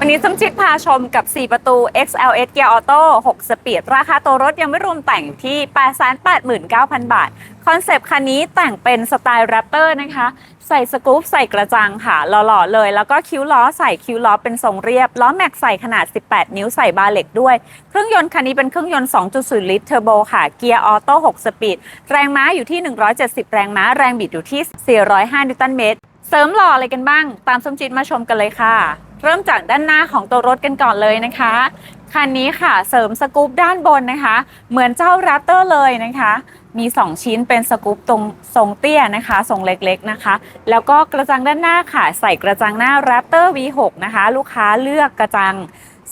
วันนี้ส้มจิตพาชมกับ 4 ประตู XLS Gear Auto 6 สปีด ราคาตัวรถยังไม่รวมแต่งที่ 889,000 บาท คอนเซปต์คันนี้แต่งเป็นสไตล์แรปเตอร์นะคะ ใส่สกู๊ปใส่กระจังค่ะหล่อๆเลย แล้วก็คิ้วล้อใส่คิ้วล้อเป็นทรงเรียบ ล้อแม็กใส่ขนาด 18 นิ้วใส่บาร์เหล็กด้วย เครื่องยนต์คันนี้เป็นเครื่องยนต์ 2.0 ลิตรเทอร์โบค่ะ เกียร์ออโต้ 6 สปีด แรงม้าอยู่ที่ 170 แรงม้า แรงบิดอยู่ที่ 405 นิวตันเมตร เสริมหล่ออะไรกันบ้าง ตามสมจิตมาชมกันเลยค่ะ เริ่มจากด้านหน้าของตัวรถกันก่อนเลยนะคะ คันนี้ค่ะเสริมสกู๊ปด้านบนนะคะ เหมือนเจ้า r a p t o r เลยนะคะ มี 2 ชิ้นเป็นสกู๊ปตรงทรงเตี้ยนะคะทรงเล็กๆนะคะ แล้วก็กระจังด้านหน้าค่ะ ใส่กระจังหน้า Raptor V6 นะคะ ลูกค้าเลือกกระจัง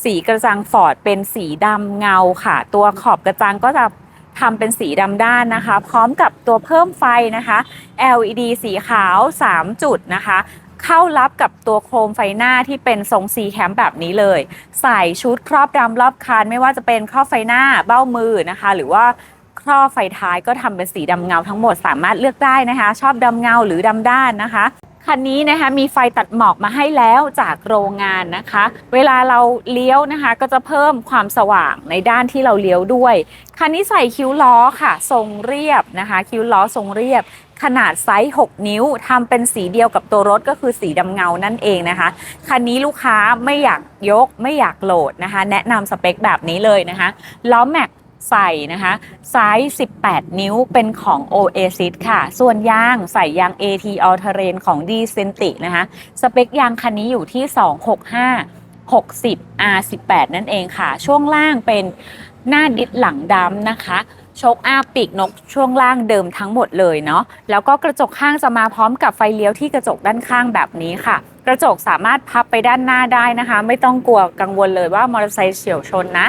สีกระจังฟอร์ดเป็นสีดำเงาค่ะ ตัวขอบกระจังก็จะ ทำเป็นสีดำด้านนะคะ พร้อมกับตัวเพิ่มไฟนะคะ LED สีขาว 3 จุดนะคะ เข้ารับกับตัวโคมไฟหน้าที่เป็นทรงซีแคมแบบนี้เลย ใส่ชุดครอบดำรอบคัน ไม่ว่าจะเป็นครอบไฟหน้าเบ้ามือนะคะ หรือว่าครอบไฟท้ายก็ทำเป็นสีดำเงาทั้งหมดสามารถเลือกได้นะคะ ชอบดำเงาหรือดำด้านนะคะ คันนี้นะคะมีไฟตัดหมอกมาให้แล้วจากโรงงานนะคะ เวลาเราเลี้ยวนะคะ ก็จะเพิ่มความสว่างในด้านที่เราเลี้ยวด้วย คันนี้ใส่คิ้วล้อค่ะ ทรงเรียบนะคะ คิ้วล้อทรงเรียบ ขนาดไซส์ 6 นิ้วทำเป็นสีเดียวกับตัวรถก็คือสีดำเงานั่นเองนะคะ คันนี้ลูกค้าไม่อยากยกไม่อยากโหลดนะคะ แนะนำสเปคแบบนี้เลยนะคะล้อแม็ก ใส่นะคะไซส์ 18 นิ้วเป็นของ Oasis ค่ะ ส่วนยางใส่ยาง AT All Terrain ของ d c e n t i นะคะ สเปคยางคันนี้อยู่ที่ 265 60 R18 นั่นเองค่ะ ช่วงล่างเป็นหน้าดิสหลังดำนะคะโชคอาปีกนกช่วงล่างเดิมทั้งหมดเลยเนาะแล้วก็กระจกข้างจะมาพร้อมกับไฟเลี้ยวที่กระจกด้านข้างแบบนี้ค่ะ กระจกสามารถพับไปด้านหน้าได้นะคะ ไม่ต้องกลัวกังวลเลยว่ามอเตอร์ไซค์เฉียวชนนะ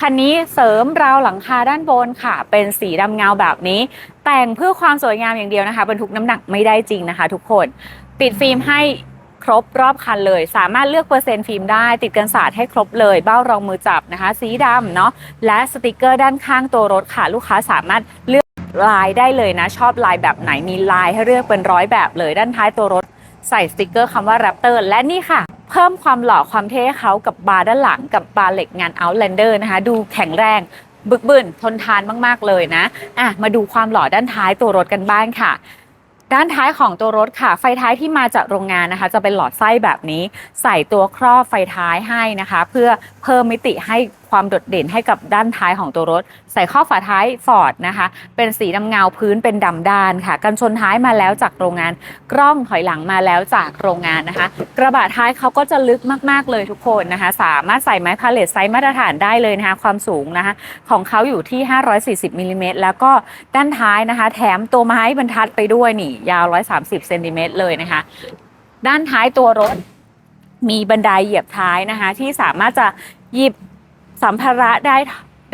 คันนี้เสริมราวหลังคาด้านบนค่ะ เป็นสีดำเงาแบบนี้ แต่งเพื่อความสวยงามอย่างเดียวนะคะบรรทุกน้ำหนักไม่ได้จริงนะคะ ทุกคนติดฟิล์มให้ครบรอบคันเลย สามารถเลือกเปอร์เซ็นต์ฟิล์มได้ ติดกันสาดให้ครบเลย เบ้ารองมือจับนะคะ สีดำเนาะและสติกเกอร์ด้านข้างตัวรถค่ะ ลูกค้าสามารถเลือกลายได้เลยนะ ชอบลายแบบไหนมีลายให้เลือกเป็นร้อยแบบเลย ด้านท้ายตัวรถ ใส่สติกเกอร์คำว่า Raptor และนี่ค่ะ เพิ่มความหล่อความเท่ให้เขากับบาร์ด้านหลังกับบาร์เหล็กงาน Outlander นะคะดูแข็งแรงบึกบึนทนทานมาก ๆ เลยนะอะมาดูความหล่อด้านท้ายตัวรถกันบ้างค่ะ ด้านท้ายของตัวรถค่ะ ไฟท้ายที่มาจากโรงงานนะคะ จะเป็นหลอดไส้แบบนี้ ใส่ตัวครอบไฟท้ายให้นะคะ เพื่อเพิ่มมิติให้ ความโดดเด่นให้กับด้านท้ายของตัวรถ ใส่ข้อฝาท้ายฟอร์ดนะคะ เป็นสีดำเงาพื้นเป็นดำด้านค่ะกันชนท้ายมาแล้วจากโรงงาน กล้องถอยหลังมาแล้วจากโรงงานนะคะ กระบะท้ายเขาก็จะลึกมาก ๆ เลยทุกคนนะคะ สามารถใส่ไม้พาเลตไซส์มาตรฐานได้เลยนะคะ ความสูงนะคะ ของเขาอยู่ที่ 540มิลลิเมตรแล้วก็ด้านท้ายนะคะ แถมตัวไม้บรรทัดไปด้วยนี่ ยาว 130เซนติเมตรเลยนะคะ ด้านท้ายตัวรถมีบันไดเหยียบท้ายนะคะ ที่สามารถจะหยิบ สัมภาระได้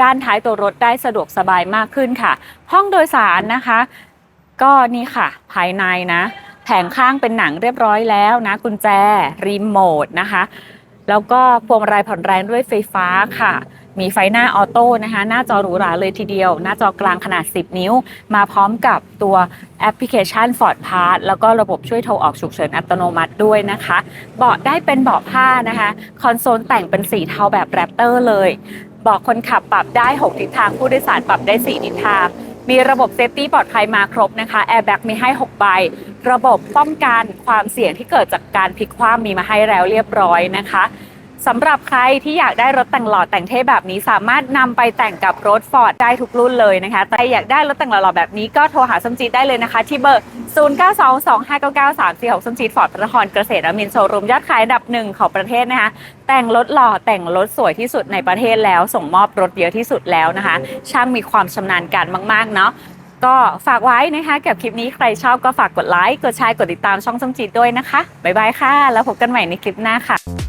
ด้านท้ายตัวรถได้สะดวกสบายมากขึ้นค่ะ ห้องโดยสารนะคะ ก็นี่ค่ะ ภายในนะ แผงข้างเป็นหนังเรียบร้อยแล้วนะ กุญแจรีโมทนะคะ แล้วก็พวงมาลัยผ่อนแรงด้วยไฟฟ้าค่ะ มีไฟหน้าออโต้นะคะ หน้าจอหรูหราเลยทีเดียว หน้าจอกลางขนาด 10 นิ้ว มาพร้อมกับตัวแอปพลิเคชัน Ford Pass แล้วก็ระบบช่วยโทรออกฉุกเฉินอัตโนมัติด้วยนะคะ เบาะได้เป็นเบาะผ้านะคะ คอนโซลแต่งเป็นสีเทาแบบแรปเตอร์เลยเบาะคนขับปรับได้ 6 ทิศทาง ผู้โดยสารปรับได้ 4 ทิศทาง มีระบบเซฟตี้ปลอดภัยมาครบนะคะแอร์แบ็กมีให้ 6 ใบ ระบบป้องกันความเสี่ยงที่เกิดจากการพลิกคว่ำมีมาให้แล้วเรียบร้อยนะคะ สำหรับใครที่อยากได้รถแต่งหล่อแต่งเท่แบบนี้สามารถนำไปแต่งกับรถฟอร์ดได้ทุกรุ่นเลยนะคะแต่อยากได้รถแต่งหล่อๆแบบนี้ก็โทรหาสมจีดได้เลยนะคะ ที่เบอร์ 0922599346สมจีดฟอร์ดพระนครเกษตรอมินทร์โชว์รูมยอดขายอันดับหนึ่งของประเทศนะคะ แต่งรถหล่อแต่งรถสวยที่สุดในประเทศแล้ว ส่งมอบรถเยอะที่สุดแล้วนะคะ ช่างมีความชำนาญการมากๆเนาะก็ฝากไว้นะคะกับคลิปนี้ใครชอบก็ฝากกดไลค์ กดแชร์ กดติดตามช่องส้มจีดด้วยนะคะ บ๊ายบายค่ะ แล้วพบกันใหม่ในคลิปหน้าค่ะ